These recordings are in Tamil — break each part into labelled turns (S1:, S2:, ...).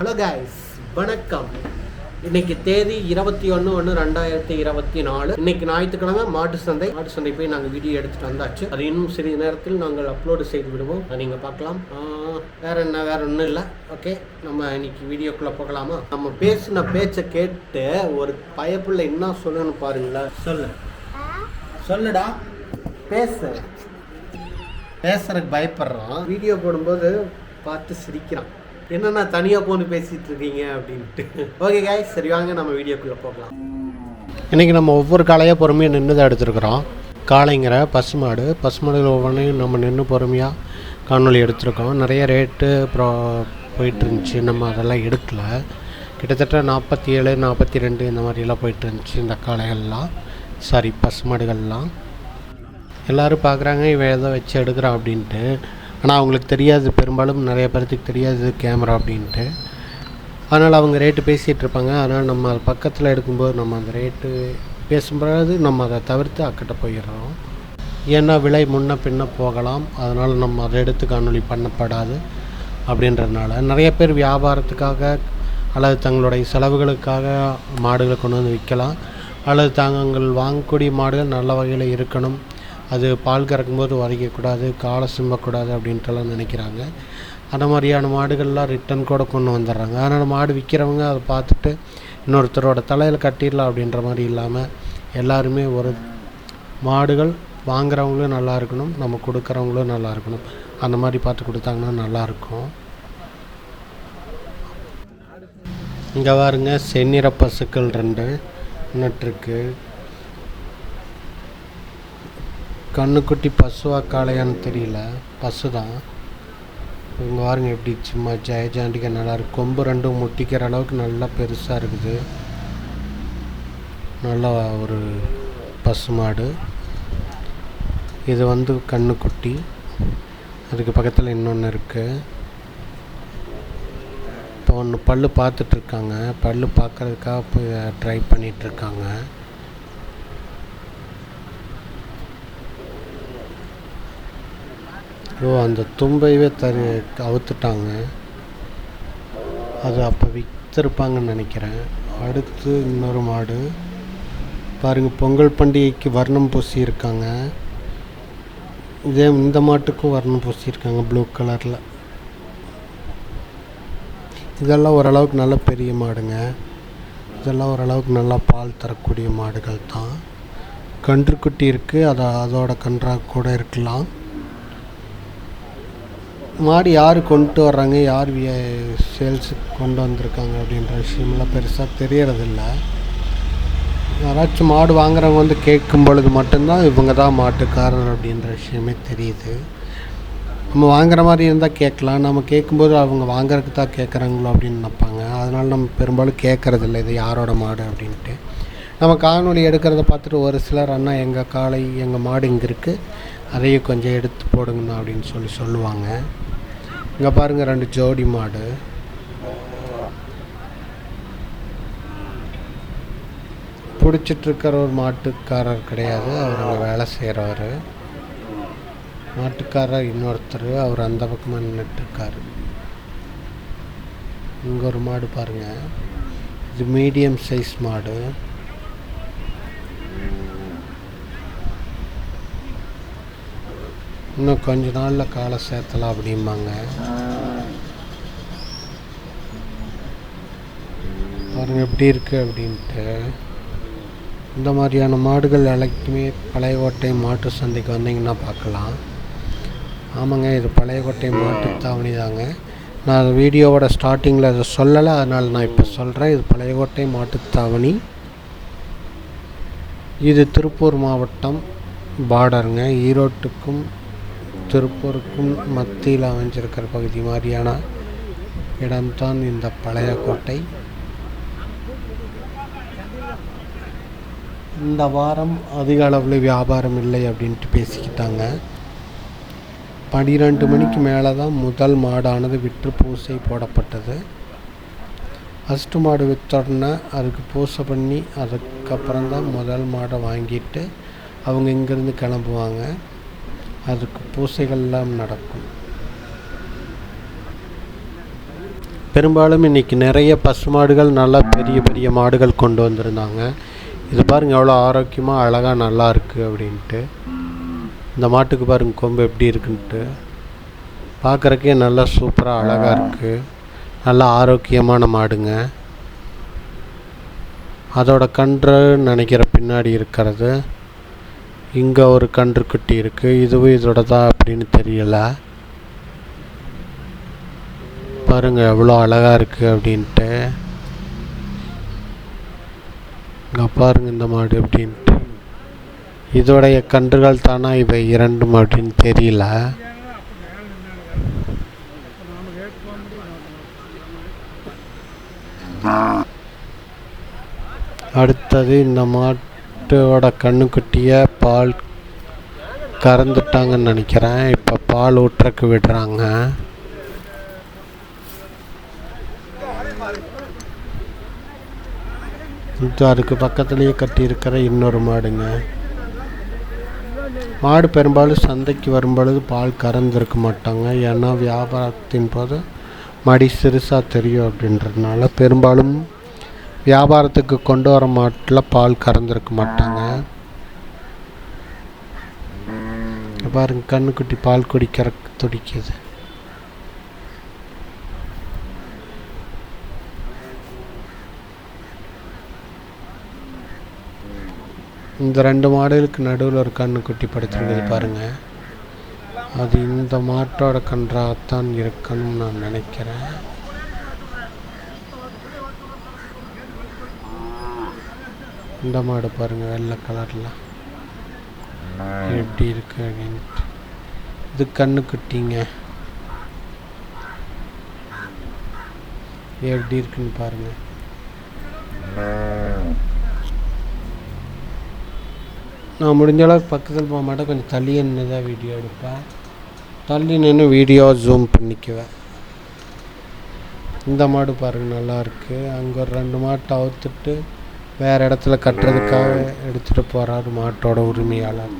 S1: ஹலோ கைஸ் வணக்கம். இன்னைக்கு தேதி இருபத்தி ஒன்று ஒன்று ரெண்டாயிரத்தி இருபத்தி நாலு. இன்னைக்கு ஞாயிற்றுக்கிழமை மாட்டு சந்தை. மாட்டு சந்தை போய் நாங்கள் வீடியோ எடுத்துட்டு வந்தாச்சு. அது இன்னும் சிறிது நேரத்தில் நாங்கள் அப்லோடு செய்து விடுவோம். அதை நீங்கள் பார்க்கலாம். வேற என்ன வேற ஒன்றும் இல்லை. ஓகே நம்ம இன்னைக்கு வீடியோக்குள்ளே போகலாமா? நம்ம பேசின பேச்சை கேட்டு ஒரு பயப்புள்ள என்ன சொல்லணும்னு பாருங்களேன் சொல்லு. சொல்லுடா. பேசு. பேசுறதுக்கு பயப்படுறான். வீடியோ போடும்போது பார்த்து சிரிக்கிறான். என்னன்னா தனியாக போன்னு பேசிகிட்டு இருக்கீங்க அப்படின்ட்டு. ஓகே காய் சரி வாங்க நம்ம வீடியோக்குள்ளே போகலாம். இன்றைக்கி நம்ம ஒவ்வொரு காளையாக பொறுமையாக நின்று தான் எடுத்திருக்கிறோம். காளைங்கிற பசுமாடு பசுமாடுகள் ஒவ்வொன்றையும் நம்ம நின்று பொறுமையாக காணொளி எடுத்திருக்கோம். நிறைய ரேட்டு அப்புறம் போயிட்டு இருந்துச்சு நம்ம அதெல்லாம் எடுக்கல. கிட்டத்தட்ட நாற்பத்தி ஏழு நாற்பத்தி ரெண்டு இந்த மாதிரிலாம் போயிட்டு இருந்துச்சு இந்த காளைகள்லாம். சாரி பசுமாடுகள்லாம் எல்லோரும் பார்க்குறாங்க இவன் எதை வச்சு எடுக்கிறான் அப்படின்ட்டு. ஆனால் அவங்களுக்கு தெரியாது. பெரும்பாலும் நிறைய பேர்த்துக்கு தெரியாது கேமரா அப்படின்ட்டு. அதனால் அவங்க ரேட்டு பேசிகிட்டு இருப்பாங்க. அதனால் நம்ம அது பக்கத்தில் எடுக்கும்போது நம்ம அந்த ரேட்டு பேசும்போது நம்ம அதை தவிர்த்து அக்கிட்ட போயிடுறோம். ஏன்னா விலை முன்ன பின்ன போகலாம். அதனால் நம்ம அதை எடுத்து காணொலி பண்ணப்படாது அப்படின்றதுனால. நிறைய பேர் வியாபாரத்துக்காக அல்லது தங்களுடைய செலவுகளுக்காக மாடுகளை கொண்டு வந்து விற்கலாம். அல்லது தாங்கள் வாங்கக்கூடிய மாடுகள் நல்ல வகையில் இருக்கணும். அது பால் கறக்கும்போது உதைக்கக்கூடாது காலை சிம்பக்கூடாது அப்படின்ட்டுலாம் நினைக்கிறாங்க. அந்த மாதிரியான மாடுகள்லாம் ரிட்டன் கூட கொண்டு வந்துடுறாங்க. அதனால் மாடு விற்கிறவங்க அதை பார்த்துட்டு இன்னொருத்தரோட தலையில் கட்டிடலாம் அப்படின்ற மாதிரி இல்லாமல் எல்லாருமே ஒரு மாடுகள் வாங்குறவங்களும் நல்லா இருக்கணும் நம்ம கொடுக்குறவங்களும் நல்லா இருக்கணும். அந்த மாதிரி பார்த்து கொடுத்தாங்கன்னா நல்லாயிருக்கும் இங்கே பாருங்க செந்நிற பசுக்கள் ரெண்டு நட்டுருக்கு கண்ணுக்குட்டி பசுவா காளையான்னு தெரியல. பசு தான் இங்கே பாருங்க எப்படி சும்மா ஜெயஜாண்டிக்க நல்லா இருக்கு. கொம்பு ரெண்டும் முட்டிக்கிற அளவுக்கு நல்லா பெருசாக இருக்குது. நல்ல ஒரு பசு மாடு. இது வந்து கண்ணுக்குட்டி. அதுக்கு பக்கத்தில் இன்னொன்று இருக்குது இப்போ ஒன்று பல்லு பார்த்துட்ருக்காங்க பல்லு பார்க்கறதுக்காக போய் ட்ரை பண்ணிகிட்ருக்காங்க ஓ அந்த தும்பையவே தரு அவுத்துட்டாங்க. அது அப்போ விற்றுருப்பாங்கன்னு நினைக்கிறேன். அடுத்து இன்னொரு மாடு. பாருங்கள் பொங்கல் பண்டிகைக்கு வர்ணம் பூசியிருக்காங்க. இதே இந்த மாட்டுக்கும் வர்ணம் பூசியிருக்காங்க ப்ளூ கலரில். இதெல்லாம் ஓரளவுக்கு நல்ல பெரிய மாடுங்க. இதெல்லாம் ஓரளவுக்கு நல்லா பால் தரக்கூடிய மாடுகள் தான். கன்றுக்குட்டி இருக்குது அதை அதோட கன்றாக கூட இருக்கலாம். மாடு யார் கொண்டு வர்றாங்க யார் சேல்ஸுக்கு கொண்டு வந்திருக்காங்க அப்படின்ற விஷயமெல்லாம் பெருசாக தெரியறதில்ல. யாராச்சும் மாடு வாங்குறவங்க வந்து கேட்கும் பொழுது மட்டும்தான் இவங்க தான் மாட்டுக்காரர் அப்படின்ற விஷயமே தெரியுது. நம்ம வாங்குற மாதிரி இருந்தால் கேட்கலாம். நம்ம கேட்கும்போது அவங்க வாங்குறதுக்கு தான் கேட்குறாங்களோ அப்படின்னு நினைப்பாங்க. அதனால் நம்ம பெரும்பாலும் கேட்குறதில்ல இது யாரோட மாடு அப்படின்ட்டு. நம்ம காணொளி எடுக்கிறத பார்த்துட்டு ஒரு சிலர் அண்ணா எங்கள் காளை எங்கள் மாடு இங்கே இருக்குது அதையும் கொஞ்சம் எடுத்து போடுங்கண்ணா அப்படின்னு சொல்லி சொல்லுவாங்க. இங்கே பாருங்கள் ரெண்டு ஜோடி மாடு. பிடிச்சிட்ருக்கிற ஒரு மாட்டுக்காரர் கிடையாது அவர் அங்கே வேலை செய்கிறவர் மாட்டுக்காரர் இன்னொருத்தர் அவர் அந்த பக்கமாக நின்றுட்டுருக்காரு இங்கே ஒரு மாடு பாருங்கள் இது மீடியம் சைஸ் மாடு. இன்னும் கொஞ்ச நாளில் காலை சேர்த்தலாம் அப்படிம்பாங்க. பாருங்க எப்படி இருக்குது அப்படின்ட்டு. இந்த மாதிரியான மாடுகள் எல்லாத்தையுமே பழையகோட்டை மாட்டு சந்தைக்கு வந்தீங்கன்னா பார்க்கலாம். ஆமாங்க இது பழையகோட்டை மாட்டு தாவணி தாங்க நான் வீடியோவோட ஸ்டார்டிங்கில் அதை சொல்லலை அதனால் நான் இப்போ சொல்கிறேன் இது பழையகோட்டை மாட்டுத்தாவணி இது திருப்பூர் மாவட்டம் பார்டருங்க. ஈரோட்டுக்கும் திருப்பூருக்கும் மத்தியில் அமைஞ்சிருக்கிற பகுதி மாதிரியான இடம்தான் இந்த பழைய கோட்டை. இந்த வாரம் அதிக அளவில் வியாபாரம் இல்லை அப்படின்ட்டு பேசிக்கிட்டாங்க. பன்னிரெண்டு மணிக்கு மேலே தான் முதல் மாடானது விற்று பூசை போடப்பட்டது. ஃபஸ்ட்டு மாடு விற்றோடனே அதுக்கு பூசை பண்ணி அதுக்கப்புறம் தான் முதல் மாடை வாங்கிட்டு அவங்க இங்கேருந்து கிளம்புவாங்க. அதுக்கு பூசைகள்லாம் நடக்கும். பெரும்பாலும் இன்றைக்கி நிறைய பசுமாடுகள் நல்லா பெரிய பெரிய மாடுகள் கொண்டு வந்திருந்தாங்க. இது பாருங்கள் எவ்வளோ ஆரோக்கியமாக அழகாக நல்லா இருக்குது அப்படின்ட்டு. இந்த மாட்டுக்கு பாருங்க கொம்பு எப்படி இருக்குன்ட்டு. பார்க்குறக்கே நல்லா சூப்பராக அழகாக இருக்குது நல்லா ஆரோக்கியமான மாடுங்க. அதோட கன்று நினைக்கிற பின்னாடி இருக்கிறது. இங்கே ஒரு கன்று குட்டி இருக்குது இதுவும் இதோட தான் அப்படின்னு தெரியலை. பாருங்க எவ்வளோ அழகாக இருக்குது அப்படின்ட்டு. இங்கே பாருங்க இந்த மாடு அப்படின்ட்டு. இதோடைய கன்றுகள் தானா இவை இரண்டும் அப்படின்னு தெரியல. அடுத்தது இந்த மாட்டோட கண்ணுக்குட்டியை பால் கறந்துட்டாங்கன்னு நினைக்கிறேன். இப்போ பால் ஊற்றுறக்கு விடுறாங்க. அதுக்கு பக்கத்துலேயே கட்டியிருக்கிற இன்னொரு மாடுங்க. மாடு பெரும்பாலும் சந்தைக்கு வரும்பொழுது பால் கறந்துருக்க மாட்டாங்க. ஏன்னா வியாபாரத்தின் போது மடி சிறுசாக தெரியும் அப்படின்றதுனால பெரும்பாலும் வியாபாரத்துக்கு கொண்டு வர மாட்டில் பால் கறந்துருக்க மாட்டாங்க. பாருங்க கண்ணுக்குட்டி பால் குடிக்கிற துடிக்குது. இந்த ரெண்டு மாடுகளுக்கு நடுவில் ஒரு கண்ணுக்குட்டி படுத்துருக்குது பாருங்க. அது இந்த மாட்டோட கன்றாகத்தான் இருக்கணும்னு நான் நினைக்கிறேன். இந்த மாடு பாருங்க வெள்ளை கலரில் எப்படி இருக்கு அப்படின்ட்டு. இது கண்ணுக்குட்டிங்க எப்படி இருக்குன்னு பாருங்க. நான் முடிஞ்ச அளவுக்கு பக்கத்தில் போக மாட்டேன் கொஞ்சம் தள்ளி நின்று தான் வீடியோ எடுப்பேன். தள்ளி நின்று வீடியோ ஜூம் பண்ணிக்குவேன். இந்த மாடு பாருங்க நல்லா இருக்கு. அங்கே ஒரு ரெண்டு மாட்டை அவுத்துட்டு வேறு இடத்துல கட்டுறதுக்காக எடுத்துகிட்டு போகிறாரு மாட்டோட உரிமையாளர்.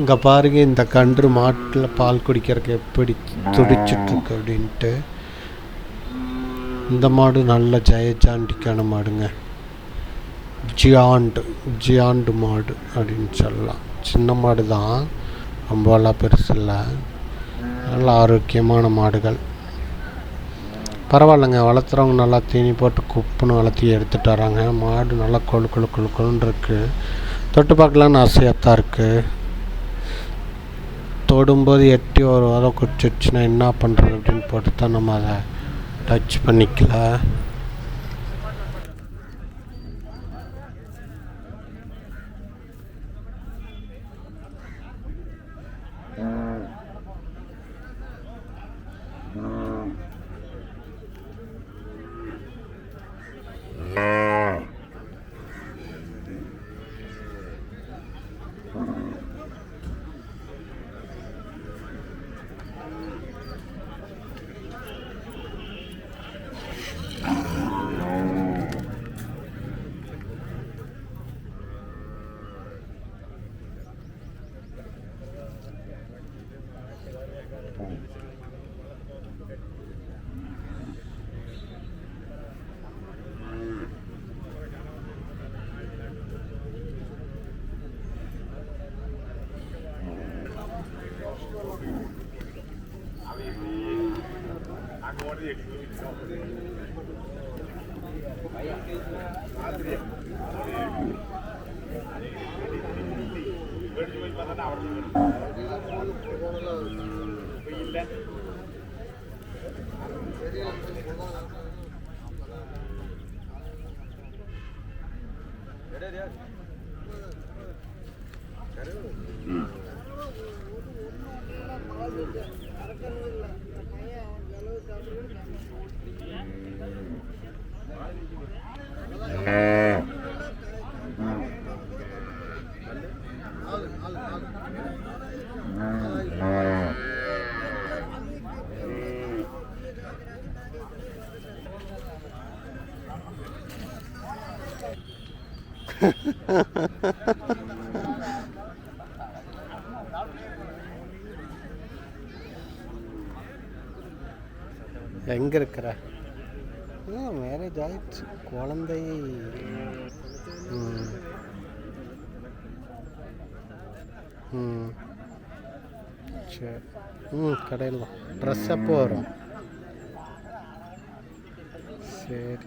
S1: இங்கே பாருங்க இந்த கன்று மாட்டில் பால் குடிக்கிறதுக்கு எப்படி துடிச்சிட்ருக்கு அப்படின்ட்டு. இந்த மாடு நல்ல ஜெயஜாண்டிக்கான மாடுங்க. ஜியாண்டு ஜியாண்டு மாடு அப்படின்னு சொல்லலாம். சின்ன மாடு தான் ரொம்பலாம் பெருசு இல்லை நல்ல ஆரோக்கியமான மாடுகள். பரவாயில்லைங்க வளர்த்துறவங்க நல்லா தீனி போட்டு குப்புன்னு வளர்த்தி எடுத்துகிட்டு வராங்க. மாடு நல்லா கொழு கொழு கொழு கொழுன்னு இருக்குது தொட்டு பார்க்கலான்னு ஆசையாக தான் இருக்குது தொடும்போது எட்டி ஒரு வாரம் குடிச்சிடுச்சுன்னா என்ன பண்ணுறது அப்படின்னு போட்டு தான் நம்ம அதை டச் பண்ணிக்கல. Uh-huh. आवडलं எங்கே இருக்கிற? மேரேஜ் ஆயிடுச்சு. குழந்தை ம். சரி ம் கடையில் தான் ட்ரெஸ் அப்போ வரும்? சரி.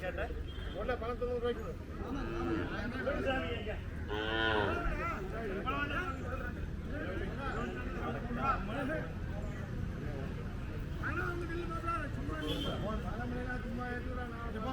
S2: கேட்டேன். ஒன்றை பணம் தொண்ணூறு ரூபாய்க்கு
S3: சும்மா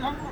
S3: 한, 한,